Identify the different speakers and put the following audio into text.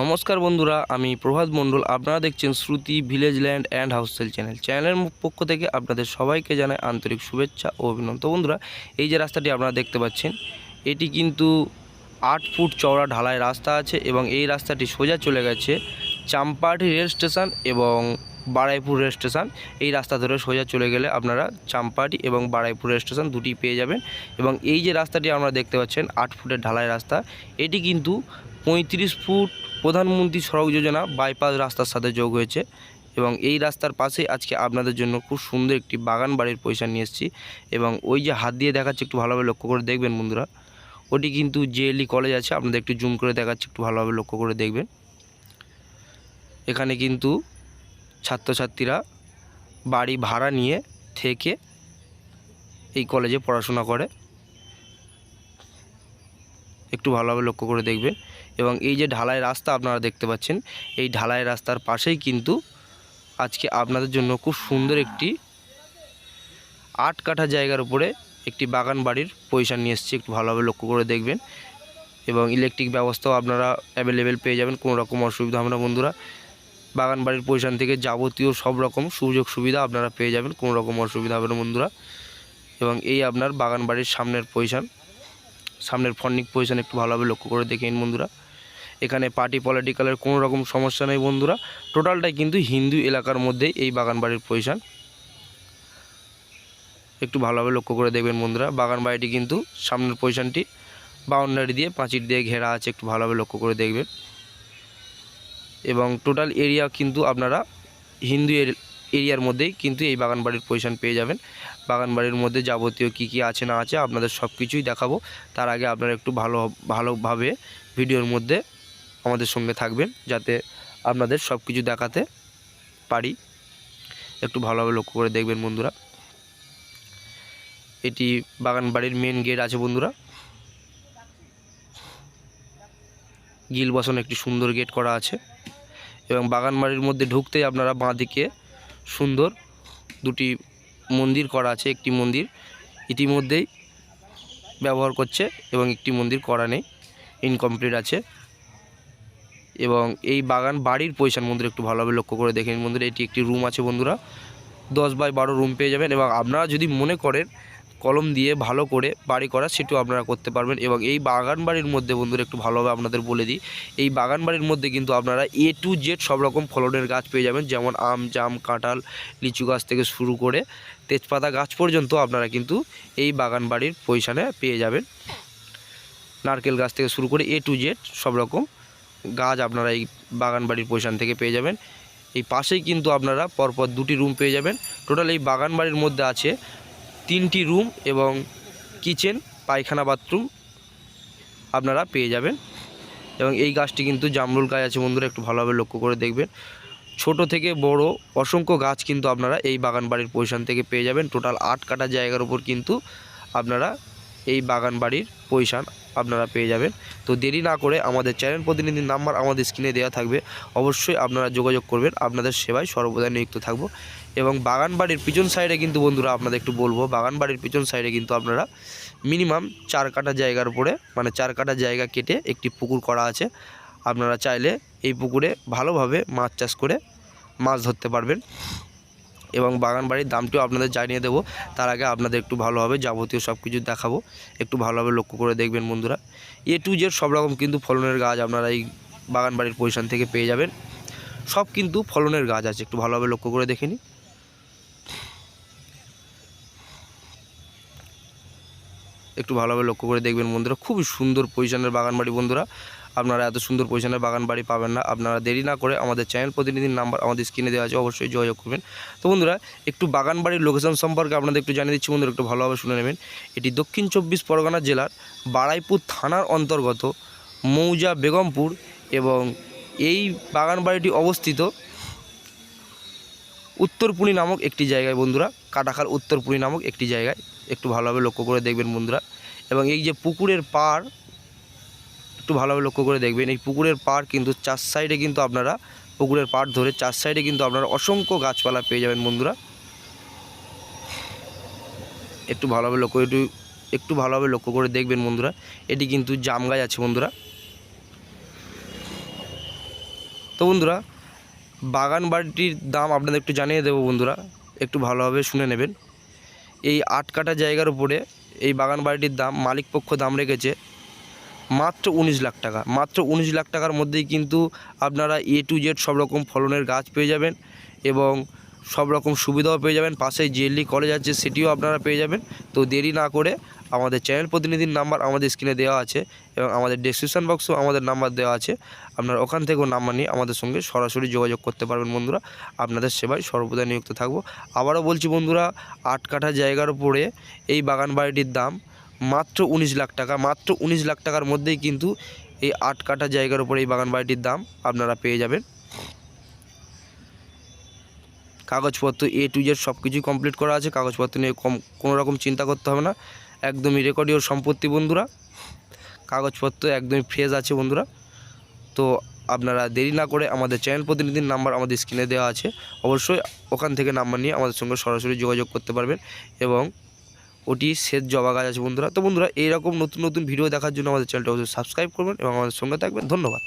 Speaker 1: নমস্কার বন্ধুরা, আমি প্রভাত মণ্ডল। আপনারা দেখছেন শ্রুতি ভিলেজ ল্যান্ড অ্যান্ড হাউসেল চ্যানেল। চ্যানেলের পক্ষ থেকে আপনাদের সবাইকে জানাই আন্তরিক শুভেচ্ছা ও অভিনন্দন। বন্ধুরা, এই যে রাস্তাটি আপনারা দেখতে পাচ্ছেন, এটি কিন্তু আট ফুট চওড়া ঢালাই রাস্তা আছে এবং এই রাস্তাটি সোজা চলে গেছে চাম্পাহাটি রেল স্টেশন এবং বারাইপুর রেল স্টেশন। এই রাস্তা ধরে সোজা চলে গেলে আপনারা চাম্পাহাটি এবং বারাইপুর রেল স্টেশন দুটি পেয়ে যাবেন এবং এই যে রাস্তাটি আপনারা দেখতে পাচ্ছেন, আট ফুটের ঢালাই রাস্তা। এটি কিন্তু পঁয়ত্রিশ ফুট প্রধানমন্ত্রী সড়ক যোজনা বাইপাস রাস্তার সাথে যোগ হয়েছে এবং এই রাস্তার পাশেই আজকে আপনাদের জন্য খুব সুন্দর একটি বাগান বাড়ির পয়সা নিয়ে এসেছি এবং ওই যে হাত দিয়ে দেখাচ্ছে একটু ভালোভাবে লক্ষ্য করে দেখবেন বন্ধুরা। ওটি কিন্তু জেএলই কলেজ আছে, আপনাদের একটু জুম করে দেখাচ্ছে, একটু ভালোভাবে লক্ষ্য করে দেখবেন। এখানে কিন্তু ছাত্রছাত্রীরা বাড়ি ভাড়া নিয়ে থেকে এই কলেজে পড়াশোনা করে। একটু ভালোভাবে লক্ষ্য করে দেখবেন। এবং এই যে ঢালাই রাস্তা আপনারা দেখতে পাচ্ছেন, এই ঢালাই রাস্তার পাশেই কিন্তু আজকে আপনাদের জন্য খুব সুন্দর একটি আট কাঠা জায়গার উপরে একটি বাগান বাড়ির পয়সা নিয়ে এসেছি, একটু ভালোভাবে লক্ষ্য করে দেখবেন। এবং ইলেকট্রিক ব্যবস্থাও আপনারা অ্যাভেলেবেল পেয়ে যাবেন, কোনো রকম অসুবিধা না বন্ধুরা। বাগান বাড়ির পয়সান থেকে যাবতীয় সব রকম সুযোগ সুবিধা আপনারা পেয়ে যাবেন, কোনো রকম অসুবিধা হবে না বন্ধুরা। এবং এই আপনার বাগান বাড়ির সামনের পয়সান সামনের ফর্নিক পজিশন একটু ভালোভাবে লক্ষ্য করে দেখে নিন বন্ধুরা। এখানে পার্টি পলিটিক্যালের কোনো রকম সমস্যা নেই বন্ধুরা। টোটালটাই কিন্তু হিন্দু এলাকার মধ্যেই এই বাগান বাড়ির পজিশন একটু ভালোভাবে লক্ষ্য করে দেখবেন বন্ধুরা বাগান বাড়িটি কিন্তু সামনের পজিশানটি বাউন্ডারি দিয়ে পাঁচির দিয়ে ঘেরা আছে, একটু ভালোভাবে লক্ষ্য করে দেখবেন। এবং টোটাল এরিয়া কিন্তু আপনারা হিন্দু এর- এরিয়ার মধ্যেই কিন্তু এই বাগান বাড়ির পজিশন পেয়ে যাবেন। বাগান বাড়ির মধ্যে যাবতীয় কী কী আছে না আছে আপনাদের সব কিছুই দেখাবো। তার আগে আপনারা একটু ভালো, ভালোভাবে ভিডিওর মধ্যে আমাদের সঙ্গে থাকবেন যাতে আপনাদের সব কিছু দেখাতে পারি। একটু ভালোভাবে লক্ষ্য করে দেখবেন বন্ধুরা। এটি বাগান বাড়ির মেন গেট আছে বন্ধুরা। গিল বসানো একটি সুন্দর গেট করা আছে এবং বাগান বাড়ির মধ্যে ঢুকতেই আপনারা বাঁদিকে সুন্দর দুটি মন্দির করা আছে, একটি মন্দির ইতিমধ্যেই ব্যবহার করছে এবং একটি মন্দির করা নেই ইনকমপ্লিট আছে। এবং এই বাগান বাড়ির পয়সার মন্দির একটু ভালোভাবে লক্ষ্য করে দেখেন বন্ধুরা, এটি একটি রুম আছে বন্ধুরা। দশ বাই বারো রুম পেয়ে যাবেন এবং আপনারা যদি মনে করেন কলম দিয়ে ভালো করে বাড়ি করা, সেটিও আপনারা করতে পারবেন। এবং এই বাগান বাড়ির মধ্যে বন্ধুরা একটু ভালোভাবে আপনাদের বলে দিই, এই বাগান বাড়ির মধ্যে কিন্তু আপনারা এ টু জেড সব রকম ফলনের গাছ পেয়ে যাবেন, যেমন আম, জাম, কাঁঠাল, লিচু গাছ থেকে শুরু করে তেজপাতা গাছ পর্যন্ত আপনারা কিন্তু এই বাগান বাড়ির পজিশানে পেয়ে যাবেন। নারকেল গাছ থেকে শুরু করে এ টু জেড সব রকম গাছ আপনারা এই বাগান বাড়ির পজিশান থেকে পেয়ে যাবেন। এই পাশেই কিন্তু আপনারা পরপর দুটি রুম পেয়ে যাবেন। টোটাল এই বাগান বাড়ির মধ্যে আছে তিনটি রুম এবং কিচেন পায়খানা বাথরুম আপনারা পেয়ে যাবেন। এবং এই গাছটি কিন্তু জামরুল গাছ আছে বন্ধুরা, একটু ভালোভাবে লক্ষ্য করে দেখবেন। ছোট থেকে বড় অসংখ্য গাছ কিন্তু আপনারা এই বাগান বাড়ির পজিশন থেকে পেয়ে যাবেন। টোটাল আট কাটা জায়গার উপর কিন্তু আপনারা এই বাগান বাড়ির পজিশান আপনারা পেয়ে যাবেন। তো দেরি না করে আমাদের চ্যানেল প্রতিনিধির নাম্বার আমাদের স্ক্রিনে দেওয়া থাকবে। অবশ্যই আপনারা যোগাযোগ করবেন, আপনাদের সেবায় সর্বদা নিযুক্ত থাকব। এবং বাগান বাড়ির পিছন সাইডে কিন্তু বন্ধুরা আপনাদের একটু বলব, বাগান বাড়ির পিছন সাইডে কিন্তু আপনারা মিনিমাম চার কাটা জায়গার উপরে মানে চার কাটা জায়গা কেটে একটি পুকুর করা আছে। আপনারা চাইলে এই পুকুরে ভালোভাবে মাছ চাষ করে মাছ ধরতে পারবেন। এবং বাগান বাড়ির দামটিও আপনাদের জানিয়ে দেবো। তার আগে আপনাদের একটু ভালোভাবে যাবতীয় সব কিছু দেখাবো। একটু ভালোভাবে লক্ষ্য করে দেখবেন বন্ধুরা। এ টু জেড সব রকম কিন্তু ফলনের গাছ আপনারা এই বাগান বাড়ির পজিশন থেকে পেয়ে যাবেন। সব কিন্তু ফলনের গাছ আছে, একটু ভালোভাবে লক্ষ্য করে দেখে নিন। একটু ভালোভাবে লক্ষ্য করে দেখবেন বন্ধুরা। খুবই সুন্দর পজিশনের বাগান বাড়ি বন্ধুরা। আপনারা এত সুন্দর পজিশনের বাগান বাড়ি পাবেন না। আপনারা দেরি না করে আমাদের চ্যানেল প্রতিনিধির নাম্বার আমাদের স্ক্রিনে দেওয়া আছে, অবশ্যই যোগাযোগ করবেন। তো বন্ধুরা, একটু বাগান বাড়ির লোকেশন সম্পর্কে আপনাদের একটু জানিয়ে দিচ্ছি বন্ধুরা, একটু ভালোভাবে শুনে নেবেন। এটি দক্ষিণ চব্বিশ পরগনা জেলার বারাইপুর থানার অন্তর্গত মৌজা বেগমপুর এবং এই বাগান বাড়িটি অবস্থিত উত্তরপুরি নামক একটি জায়গায় বন্ধুরা, কাটাখাল উত্তরপুরি নামক একটি জায়গায়। একটু ভালোভাবে লক্ষ্য করে দেখবেন বন্ধুরা। এবং এই যে পুকুরের পাড় একটু ভালোভাবে লক্ষ্য করে দেখবেন। এই পুকুরের পাড় কিন্তু চার সাইডে কিন্তু আপনারা পুকুরের পাড় ধরে চার সাইডে কিন্তু আপনারা অসংখ্য গাছপালা পেয়ে যাবেন বন্ধুরা। একটু ভালোভাবে লক্ষ্য একটু একটু ভালোভাবে লক্ষ্য করে দেখবেন বন্ধুরা। এটি কিন্তু জাম গাছ আছে বন্ধুরা। তো বন্ধুরা, বাগান বাড়িটির দাম আপনাদের একটু জানিয়ে দেবো বন্ধুরা। একটু ভালোভাবে শুনে নেবেন। এই আট কাটা জায়গার উপরে এই বাগান বাড়িটির দাম মালিক পক্ষ দাম রেখেছে মাত্র উনিশ লাখ টাকা, মাত্র উনিশ লাখ টাকার মধ্যেই কিন্তু আপনারা এ টু জেড সব রকম ফলনের গাছ পেয়ে যাবেন এবং সব রকম সুবিধাও পেয়ে যাবেন। পাশে জিএলডি কলেজ আছে, সেটিও আপনারা পেয়ে যাবেন। তো দেরি না করে আমাদের চ্যানেল প্রতিনিধির নাম্বার আমাদের স্ক্রিনে দেওয়া আছে এবং আমাদের ডেসক্রিপশন বক্সেও আমাদের নাম্বার দেওয়া আছে। আপনারা ওখান থেকেও নাম্বার নিয়ে আমাদের সঙ্গে সরাসরি যোগাযোগ করতে পারবেন বন্ধুরা। আপনাদের সেবায় সর্বদা নিযুক্ত থাকব। আবারও বলছি বন্ধুরা, আট কাঠা জায়গার উপরে এই বাগান বাড়িটির দাম মাত্র উনিশ লাখ টাকা, মাত্র উনিশ লাখ টাকার মধ্যেই কিন্তু এই আট কাঠা জায়গার উপরে এই বাগান বাড়িটির দাম আপনারা পেয়ে যাবেন। কাগজপত্র এ টু জেড সব কিছুই কমপ্লিট করা আছে, কাগজপত্র নিয়ে কম, কোনো রকম চিন্তা করতে হবে না। একদমই রেকর্ডীয় সম্পত্তি বন্ধুরা। কাগজপত্র একদমই ফ্রেশ আছে বন্ধুরা। তো আপনারা দেরি না করে আমাদের চ্যানেল প্রতিনিধির নাম্বার আমাদের স্ক্রিনে দেওয়া আছে। অবশ্যই ওখান থেকে নাম্বার নিয়ে আমাদের সঙ্গে সরাসরি যোগাযোগ করতে পারবেন এবং ওটি শেষ জবা গাছ আছে বন্ধুরা। তো বন্ধুরা, এইরকম নতুন নতুন ভিডিও দেখার জন্য আমাদের চ্যানেলটা অবশ্যই সাবস্ক্রাইব করবেন এবং আমাদের সঙ্গে থাকবেন। ধন্যবাদ।